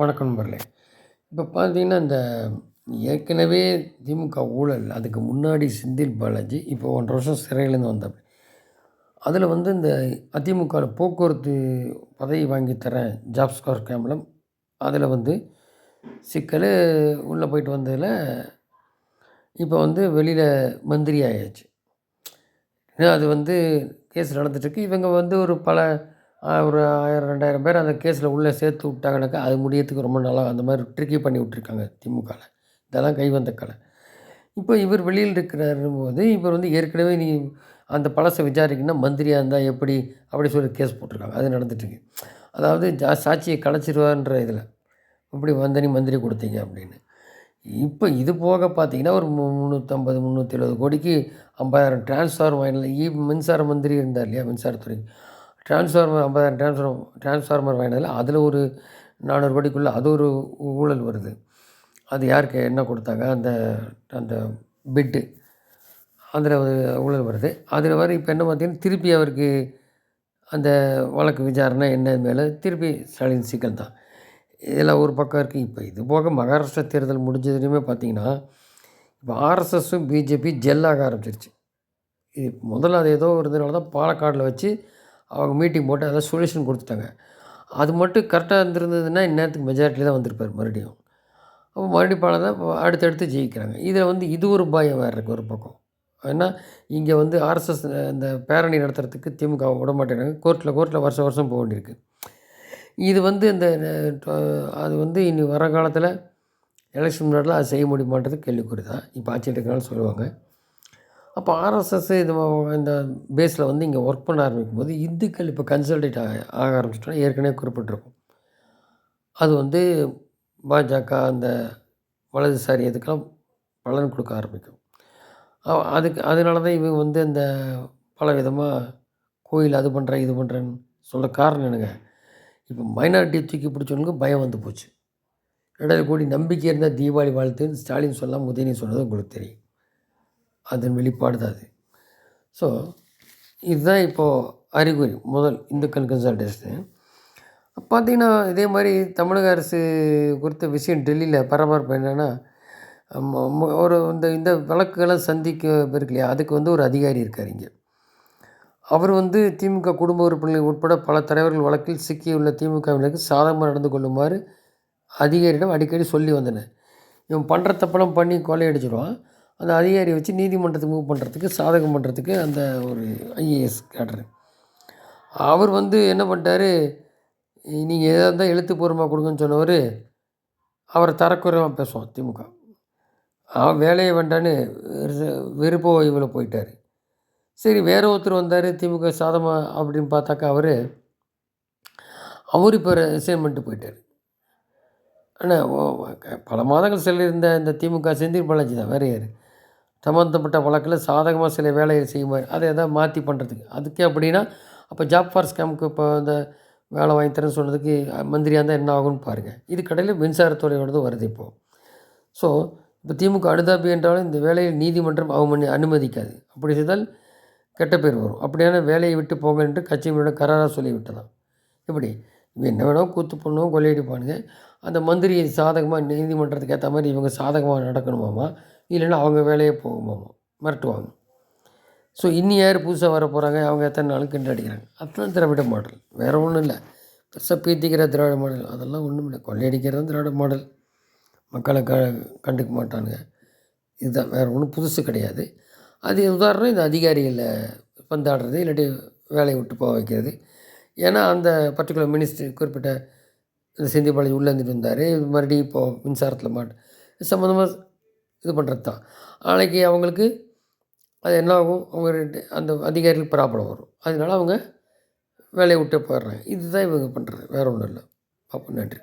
வணக்கம் நண்பர்களே. இப்போ பார்த்தீங்கன்னா இந்த ஏற்கனவே திமுக ஊழல் அதுக்கு முன்னாடி செந்தில் பாலாஜி இப்போ ஒன்றரை வருஷம் சிறையிலேருந்து வந்தார் அதில் வந்து இந்த அதிமுக போக்குவரத்து பதவி வாங்கி தரேன் ஜாப்ஸ் கார் கேம்பளம் அதில் வந்து சிக்கல் உள்ளே போயிட்டு வந்ததில் இப்போ வந்து வெளியில் மந்திரி ஆயாச்சு. அது வந்து கேஸ் நடந்துட்டுருக்கு இவங்க வந்து ஒரு பல ஒரு ஆயிரம் ரெண்டாயிரம் பேர் அந்த கேஸில் உள்ளே சேர்த்து விட்டாங்கனாக்கா அது முடியத்துக்கு ரொம்ப நல்லா அந்த மாதிரி ட்ரிக்கி பண்ணி விட்ருக்காங்க திமுகவில் இதெல்லாம் கை வந்த கலை. இப்போ இவர் வெளியில் இருக்கிறாரும் போது இவர் வந்து ஏற்கனவே நீ அந்த பழசை விசாரிக்கணும்னா மந்திரியாக இருந்தால் எப்படி அப்படி சொல்லி கேஸ் போட்டிருக்காங்க. அது நடந்துட்டுருக்கு அதாவது ஜா சாட்சியை கலைச்சிருவான்ற இதில். இப்படி வந்தனி மந்திரி கொடுத்தீங்க அப்படின்னு. இப்போ இது போக பார்த்தீங்கன்னா ஒரு முந்நூற்றம்பது முந்நூற்றி எழுபது கோடிக்கு ஐம்பதாயிரம் டிரான்ஸ்ஃபார்மர் வாங்கினல மின்சார மந்திரி இருந்தார் இல்லையா மின்சாரத்துறை டிரான்ஸ்ஃபார்மர் ஐம்பதாயிரம் டிரான்ஸ்ஃபார்ம் டிரான்ஸ்ஃபார்மர் வாங்கினதில் அதில் ஒரு நானூறு கோடிக்குள்ளே அது ஒரு ஊழல் வருது. அது யாருக்கு என்ன கொடுத்தாங்க? அந்த அந்த பிட்டு அதில் ஒரு ஊழல் வருது. அதில் வர இப்போ என்ன பார்த்தீங்கன்னா திருப்பி அவருக்கு அந்த வழக்கு விசாரணை என்ன மேலே திருப்பி ஸ்டாலின் சிக்கல் தான். இதெல்லாம் ஒரு பக்கம் இருக்குது இப்போ இது போக மகாராஷ்டிரா தேர்தல் முடிஞ்சதுலையுமே பார்த்தீங்கன்னா இப்போ ஆர்எஸ்எஸும் பிஜேபி ஜெல்லாக ஆரம்பிச்சிருச்சு. இது முதல்ல அது ஏதோ இருந்ததுனால தான் பாலக்காடில் வச்சு அவங்க மீட்டிங் போட்டு அதான் சொல்யூஷன் கொடுத்துட்டாங்க. அது மட்டும் கரெக்டாக இருந்திருந்ததுன்னா இந்நேரத்துக்கு மெஜாரிட்டி தான் வந்திருப்பார் மறுபடியும். அப்போ மறுபடியும் பல தான் அடுத்தடுத்து ஜெயிக்கிறாங்க. இதில் வந்து இது ஒரு பயம் வேறு இருக்குது ஒரு பக்கம். ஏன்னா இங்கே வந்து ஆர்எஸ்எஸ் இந்த பேரணி நடத்துறதுக்கு திமுக விட மாட்டேங்கிறாங்க. கோர்ட்டில் கோர்ட்டில் வருஷம் வருஷம் போக வேண்டியிருக்கு. இது வந்து இந்த அது வந்து இனி வர காலத்தில் எலெக்ஷன் முன்னாடிலாம் அது செய்ய முடியுமான்றது கேள்விக்குறி தான் இப்போ ஆட்சியில் இருக்கிறனால சொல்லுவாங்க. அப்போ ஆர்எஸ்எஸ் இது இந்த பேஸில் வந்து இங்கே ஒர்க் பண்ண ஆரம்பிக்கும் போது இந்துக்கள் இப்போ கன்சல்டேட் ஆக ஆக ஆரம்பிச்சிட்டோம் ஏற்கனவே குறிப்பிட்டிருக்கும். அது வந்து பாஜக அந்த வலதுசாரி இதுக்கெல்லாம் பலன் கொடுக்க ஆரம்பிக்கும். அதுக்கு அதனால தான் இவங்க வந்து இந்த பல விதமாக கோயில் அது பண்ணுறேன் இது பண்ணுறேன்னு சொல்ல காரணம் என்னங்க? இப்போ மைனாரிட்டியை தூக்கி பிடிச்சவங்களுக்கு பயம் வந்து போச்சு. இடையில கூடி நம்பிக்கை இருந்தால் தீபாவளி வாழ்த்துன்னு ஸ்டாலின் சொல்லலாம் உதயநிதி சொன்னது உங்களுக்கு தெரியும். அதன் வெளிப்பாடு தான் அது. ஸோ இதுதான் இப்போது அறிகுறி முதல் இந்துக்கள் கன்சல்டேஷனு பார்த்திங்கன்னா இதே மாதிரி தமிழக அரசு குறித்த விஷயம் டெல்லியில் பரபரப்பு என்னென்னா ஒரு இந்த இந்த வழக்குகளை சந்திக்க இருக்கு இல்லையா? அதுக்கு வந்து ஒரு அதிகாரி இருக்கார் இங்கே. அவர் வந்து திமுக குடும்ப உறுப்பினர்கள் உட்பட பல தலைவர்கள் வழக்கில் சிக்கியுள்ள திமுகவினருக்கு சாதகமாக நடந்து கொள்ளுமாறு அதிகாரியிடம் அடிக்கடி சொல்லி வந்தனர். இவன் பண்ணுற தப்பெல்லாம் பண்ணி கொள்ளையடிச்சிடுவான் அந்த அதிகாரியை வச்சு நீதிமன்றத்துக்கு மூவ் பண்ணுறதுக்கு சாதகம் பண்ணுறதுக்கு அந்த ஒரு ஐஏஎஸ் கேட்டர் அவர் வந்து என்ன பண்ணிட்டாரு? நீங்கள் எதாக இருந்தால் எழுத்துப்பூர்வமாக கொடுங்கன்னு சொன்னவர் அவரை தரக்குறைவாக பேசுவோம் திமுக. அவன் வேலையை வேண்டான்னு விருப்ப ஓய்வில் போயிட்டார். சரி வேற ஒருத்தர் வந்தார் திமுக சாதமாக அப்படின்னு பார்த்தாக்கா அவர் அவர் இப்போ ரிசைன் பண்ணிட்டு போயிட்டார் ஆனால் பல மாதங்கள் செல்லிருந்த இந்த திமுக செந்தில் பாலாஜி தான் வேறு யார்? சம்மந்தப்பட்ட வழக்கில் சாதகமாக சில வேலையை செய்யுமாறு அதை எதாவது மாற்றி பண்ணுறதுக்கு அதுக்கே அப்படின்னா அப்போ ஜாப் ஃபார் ஸ்கேமுக்கு இப்போ இந்த வேலை வாங்கி தரேன்னு சொன்னதுக்கு மந்திரியாக இருந்தால் என்ன ஆகும்னு பாருங்கள் இது கடையில் மின்சாரத்துறையோடது வருது இப்போது ஸோ இப்போ திமுக அனுதாபி என்றாலும் இந்த வேலையை நீதிமன்றம் அவமனி அனுமதிக்காது. அப்படி செய்தால் கெட்ட பேர் வரும். அப்படியான வேலையை விட்டு போங்க என்று கட்சியினோட கராராக சொல்லிவிட்டலாம் இப்படி இவன் என்ன வேணால் கூத்து பண்ணுவோம் கொள்ளையடிப்பானுங்க. அந்த மந்திரியை சாதகமாக நீதிமன்றத்துக்கு ஏற்ற மாதிரி இவங்க சாதகமாக நடக்கணுமாமா? இல்லைன்னா அவங்க வேலையே போகுமாமா மிரட்டுவாங்க. ஸோ இன்னி யார் புதுசாக வர போகிறாங்க அவங்க எத்தனை நாளும் கிண்டடிக்கிறாங்க அதுதான் திராவிட மாடல். வேறு ஒன்றும் இல்லை. பெருசாக பீத்திக்கிற திராவிட மாடல். அதெல்லாம் ஒன்றும் இல்லை. கொள்ளையடிக்கிறது திராவிட மாடல். மக்களை க கண்டுக்க மாட்டானுங்க. இதுதான். வேறு ஒன்றும் புதுசு கிடையாது. அது உதாரணம் இந்த அதிகாரிகளை பந்தாடுறது இல்லாட்டி வேலையை விட்டு போக வைக்கிறது. ஏன்னா அந்த பர்டிகுலர் மினிஸ்டர் குறிப்பிட்ட இந்த செந்தில் பாலாஜி உள்ளே இருந்துட்டு வந்தார். மறுபடியும் இப்போது மின்சாரத்தில் மாட்டு சம்மந்தமாக இது பண்ணுறது தான். நாளைக்கு அவங்களுக்கு அது என்ன ஆகும் அவங்க ரெண்டு அந்த அதிகாரிகளுக்கு ப்ராப்ளம் வரும். அதனால அவங்க வேலையை விட்டு போயிடுறாங்க. இதுதான் இவங்க பண்ணுறது. வேறு ஒன்றும் இல்லை. அப்போ நன்றி.